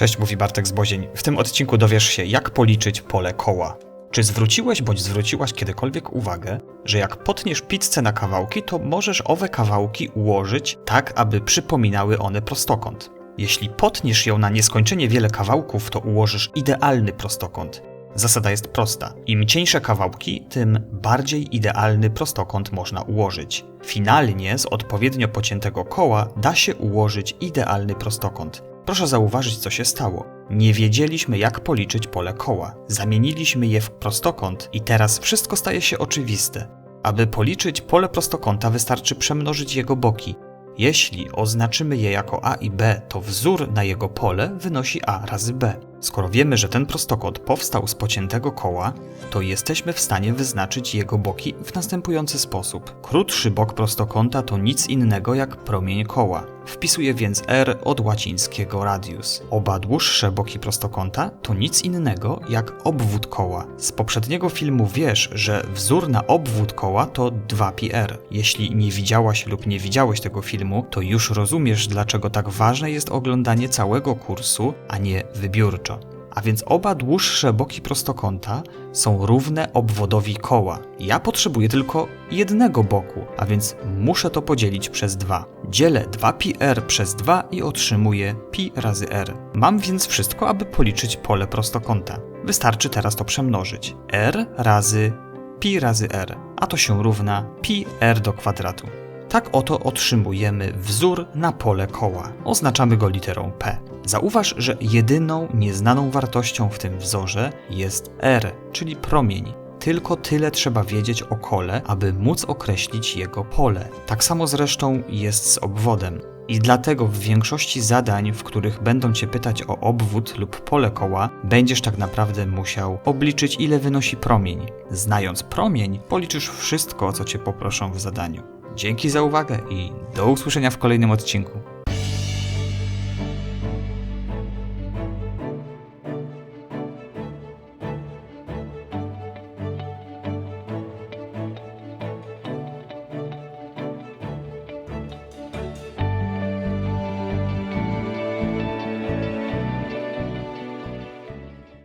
Cześć, mówi Bartek z Bozień. W tym odcinku dowiesz się, jak policzyć pole koła. Czy zwróciłeś bądź zwróciłaś kiedykolwiek uwagę, że jak potniesz pizzę na kawałki, to możesz owe kawałki ułożyć tak, aby przypominały one prostokąt? Jeśli potniesz ją na nieskończenie wiele kawałków, to ułożysz idealny prostokąt. Zasada jest prosta. Im cieńsze kawałki, tym bardziej idealny prostokąt można ułożyć. Finalnie z odpowiednio pociętego koła da się ułożyć idealny prostokąt. Proszę zauważyć, co się stało. Nie wiedzieliśmy, jak policzyć pole koła. Zamieniliśmy je w prostokąt i teraz wszystko staje się oczywiste. Aby policzyć pole prostokąta, wystarczy przemnożyć jego boki. Jeśli oznaczymy je jako a i b, to wzór na jego pole wynosi a razy b. Skoro wiemy, że ten prostokąt powstał z pociętego koła, to jesteśmy w stanie wyznaczyć jego boki w następujący sposób. Krótszy bok prostokąta to nic innego jak promień koła. Wpisuję więc r od łacińskiego radius. Oba dłuższe boki prostokąta to nic innego jak obwód koła. Z poprzedniego filmu wiesz, że wzór na obwód koła to 2πr. Jeśli nie widziałaś lub nie widziałeś tego filmu, to już rozumiesz, dlaczego tak ważne jest oglądanie całego kursu, a nie wybiórczo. A więc oba dłuższe boki prostokąta są równe obwodowi koła. Ja potrzebuję tylko jednego boku, a więc muszę to podzielić przez 2. Dzielę 2πr przez 2 i otrzymuję pi razy r. Mam więc wszystko, aby policzyć pole prostokąta. Wystarczy teraz to przemnożyć. r razy pi razy r, a to się równa pi r do kwadratu. Tak oto otrzymujemy wzór na pole koła. Oznaczamy go literą P. Zauważ, że jedyną nieznaną wartością w tym wzorze jest R, czyli promień. Tylko tyle trzeba wiedzieć o kole, aby móc określić jego pole. Tak samo zresztą jest z obwodem. I dlatego w większości zadań, w których będą cię pytać o obwód lub pole koła, będziesz tak naprawdę musiał obliczyć, ile wynosi promień. Znając promień, policzysz wszystko, o co cię poproszą w zadaniu. Dzięki za uwagę i do usłyszenia w kolejnym odcinku.